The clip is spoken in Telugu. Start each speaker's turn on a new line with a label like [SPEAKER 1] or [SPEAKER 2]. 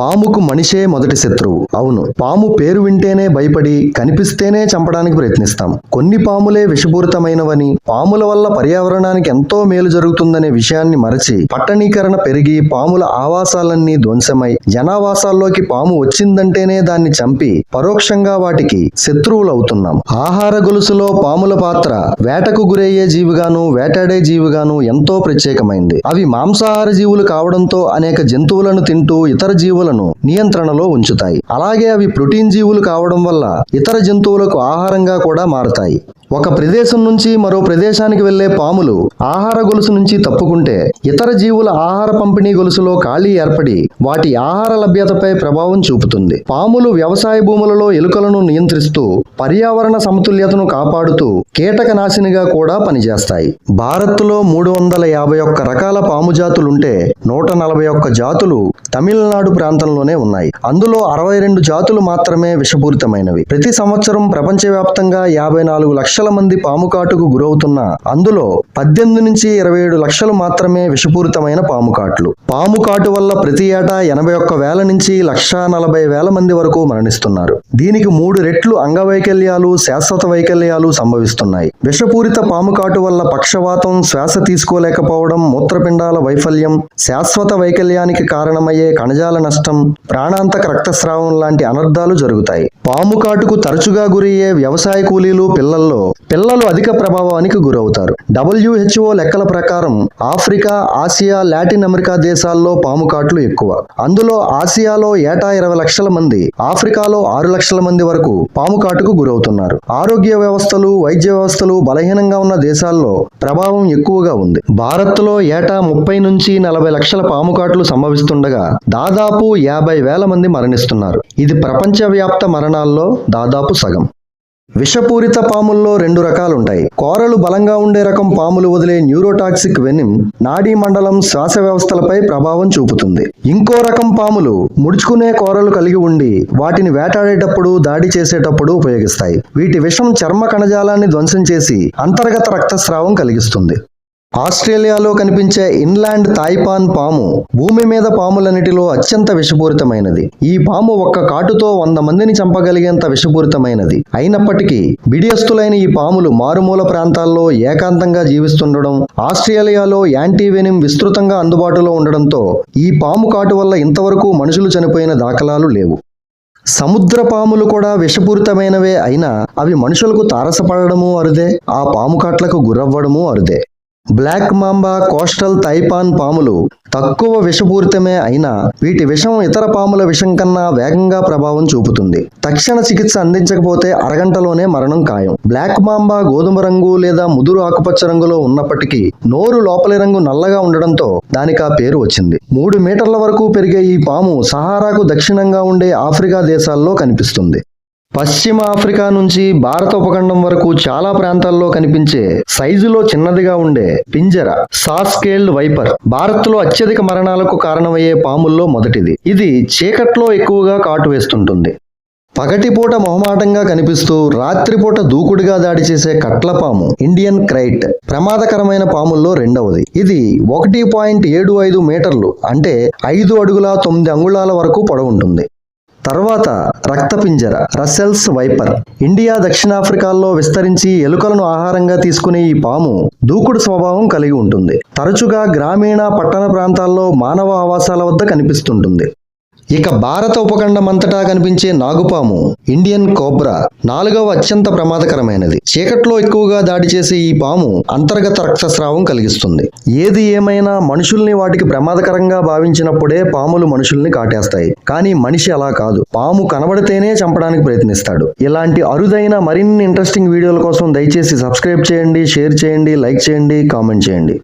[SPEAKER 1] పాముకు మనిషే మొదటి శత్రువు. అవును పాము పేరు వింటేనే భయపడి కనిపిస్తేనే చంపడానికి ప్రయత్నిస్తాం. కొన్ని పాములే విషపూరితమైనవని పాముల వల్ల పర్యావరణానికి ఎంతో మేలు జరుగుతుందనే విషయాన్ని మరచి పట్టణీకరణ పెరిగి పాముల ఆవాసాలన్నీ ధ్వంసమై జనావాసాల్లోకి పాము వచ్చిందంటేనే దాన్ని చంపి పరోక్షంగా వాటికి శత్రువులవుతున్నాం. ఆహార గొలుసులో పాముల పాత్ర వేటకు గురయ్యే జీవిగాను వేటాడే జీవిగాను ఎంతో ప్రత్యేకమైంది. అవి మాంసాహార జీవులు కావడంతో అనేక జంతువులను తింటూ ఇతర జీవులను నియంత్రణలో ఉంచుతాయి. అలాగే అవి ప్రోటీన్ జీవులు కావడం వల్ల ఇతర జంతువులకు ఆహారంగా కూడా మారతాయి. ఒక ప్రదేశం నుంచి మరో ప్రదేశానికి వెళ్ళే పాములు ఆహార గొలుసు నుంచి తప్పుకుంటే ఇతర జీవుల ఆహార పంపిణీ గొలుసులో ఖాళీ ఏర్పడి వాటి ఆహార లభ్యతపై ప్రభావం చూపుతుంది. పాములు వ్యవసాయ భూములలో ఎలుకలను నియంత్రిస్తూ పర్యావరణ సమతుల్యతను కాపాడుతూ కీటక నాశినిగా కూడా పనిచేస్తాయి. భారత్లో మూడు వందల యాభై ఒక్క రకాల పాము జాతులుంటే నూట నలభై ఒక్క జాతులు తమిళనాడు ప్రాంతంలోనే ఉన్నాయి. అందులో అరవై రెండు జాతులు మాత్రమే విషపూరితమైనవి. ప్రతి సంవత్సరం ప్రపంచవ్యాప్తంగా యాభై నాలుగు లక్షల మంది పాము కాటుకు గురవుతున్న అందులో పద్దెనిమిది నుంచి ఇరవై ఏడు లక్షలు మాత్రమే విషపూరితమైన పాము కాట్లు పాము కాటు వల్ల ప్రతి ఏటా ఎనభై ఒక్క వేల నుంచి లక్ష నలభై వేల మంది వరకు మరణిస్తున్నారు. దీనికి మూడు రెట్లు అంగవైకల్యాలు శాశ్వత వైకల్యాలు సంభవిస్తున్నాయి. విషపూరిత పాముకాటు వల్ల పక్షవాతం శ్వాస తీసుకోలేకపోవడం మూత్రపిండాల వైఫల్యం శాశ్వత వైకల్యానికి కారణమయ్యే కణజాల నష్టం ప్రాణాంతక రక్తస్రావం లాంటి అనర్థాలు జరుగుతాయి. పాము కాటుకు తరచుగా గురయ్యే వ్యవసాయ కూలీలు పిల్లల్లో పిల్లలు అధిక ప్రభావానికి గురవుతారు. డబ్ల్యూహెచ్ఓ లెక్కల ప్రకారం ఆఫ్రికా ఆసియా లాటిన్ అమెరికా దేశాల్లో పాము కాట్లు ఎక్కువ. అందులో ఆసియాలో ఏటా ఇరవై లక్షల మంది ఆఫ్రికాలో ఆరు లక్షల మంది వరకు పాము కాటుకు గురవుతున్నారు. ఆరోగ్య వ్యవస్థలు వైద్య వ్యవస్థలు బలహీనంగా ఉన్న దేశాల్లో ప్రభావం ఎక్కువగా ఉంది. భారత్లో ఏటా ముప్పై నుంచి నలభై లక్షల పాము కాట్లు సంభవిస్తుండగా దాదాపు యాభై వేల మంది మరణిస్తున్నారు. ఇది ప్రపంచవ్యాప్త మరణాల్లో దాదాపు సగం. విషపూరిత పాముల్లో రెండు రకాలుంటాయి. కోరలు బలంగా ఉండే రకం పాములు వదిలే న్యూరోటాక్సిక్ వెనిమ్ నాడీ మండలం శ్వాస వ్యవస్థలపై ప్రభావం చూపుతుంది. ఇంకో రకం పాములు ముడుచుకునే కోరలు కలిగి ఉండి వాటిని వేటాడేటప్పుడు దాడి చేసేటప్పుడు ఉపయోగిస్తాయి. వీటి విషం చర్మ కణజాలాన్ని ధ్వంసం చేసి అంతర్గత రక్తస్రావం కలిగిస్తుంది. ఆస్ట్రేలియాలో కనిపించే ఇన్లాండ్ తాయిపాన్ పాము భూమి మీద పాములన్నిటిలో అత్యంత విషపూరితమైనది. ఈ పాము ఒక్క కాటుతో వంద మందిని చంపగలిగేంత విషపూరితమైనది. అయినప్పటికీ బిడియస్తులైన ఈ పాములు మారుమూల ప్రాంతాల్లో ఏకాంతంగా జీవిస్తుండడం ఆస్ట్రేలియాలో యాంటీవెనిమ్ విస్తృతంగా అందుబాటులో ఉండడంతో ఈ పాము కాటు వల్ల ఇంతవరకు మనుషులు చనిపోయిన దాఖలాలు లేవు. సముద్ర పాములు కూడా విషపూరితమైనవే అయినా అవి మనుషులకు తారసపడడము అరుదే ఆ పాము కాట్లకు గురవ్వడము అరుదే. బ్లాక్ మాంబా కోస్టల్ తైపాన్ పాములు తక్కువ విషపూరితమే అయినా వీటి విషం ఇతర పాముల విషం కన్నా వేగంగా ప్రభావం చూపుతుంది. తక్షణ చికిత్స అందించకపోతే అరగంటలోనే మరణం ఖాయం. బ్లాక్ మాంబా గోధుమ రంగు లేదా ముదురు ఆకుపచ్చ రంగులో ఉన్నప్పటికీ నోరు లోపలి రంగు నల్లగా ఉండడంతో దానికి ఆ పేరు వచ్చింది. మూడు మీటర్ల వరకు పెరిగే ఈ పాము సహారాకు దక్షిణంగా ఉండే ఆఫ్రికా దేశాల్లో కనిపిస్తుంది. పశ్చిమ ఆఫ్రికా నుంచి భారత ఉపఖండం వరకు చాలా ప్రాంతాల్లో కనిపించే సైజులో చిన్నదిగా ఉండే పింజర సాస్కేల్డ్ వైపర్ భారత్లో అత్యధిక మరణాలకు కారణమయ్యే పాముల్లో మొదటిది. ఇది చీకట్లో ఎక్కువగా కాటు వేస్తుంటుంది. పగటిపూట మొహమాటంగా కనిపిస్తూ రాత్రిపూట దూకుడుగా దాడి చేసే కట్లపాము ఇండియన్ క్రైట్ ప్రమాదకరమైన పాముల్లో రెండవది. ఇది ఒకటి పాయింట్ ఏడు ఐదు మీటర్లు అంటే ఐదు అడుగుల తొమ్మిది అంగుళాల వరకు పొడవుంటుంది. తర్వాత రక్తపింజర రసెల్స్ వైపర్. ఇండియా దక్షిణాఫ్రికాల్లో విస్తరించి ఎలుకలను ఆహారంగా తీసుకునే ఈ పాము దూకుడు స్వభావం కలిగి ఉంటుంది. తరచుగా గ్రామీణ పట్టణ ప్రాంతాల్లో మానవ ఆవాసాల వద్ద కనిపిస్తుంటుంది. ఇక భారత ఉపఖండం అంతటా కనిపించే నాగుపాము ఇండియన్ కోబ్రా నాలుగవ అత్యంత ప్రమాదకరమైనది. చీకట్లో ఎక్కువగా దాడి చేసే ఈ పాము అంతర్గత రక్తస్రావం కలిగిస్తుంది. ఏది ఏమైనా మనుషుల్ని వాటికి ప్రమాదకరంగా భావించినప్పుడే పాములు మనుషుల్ని కాటేస్తాయి. కానీ మనిషి అలా కాదు. పాము కనబడితేనే చంపడానికి ప్రయత్నిస్తాడు. ఇలాంటి అరుదైన మరిన్ని ఇంట్రెస్టింగ్ వీడియోల కోసం దయచేసి సబ్స్క్రైబ్ చేయండి షేర్ చేయండి లైక్ చేయండి కామెంట్ చేయండి.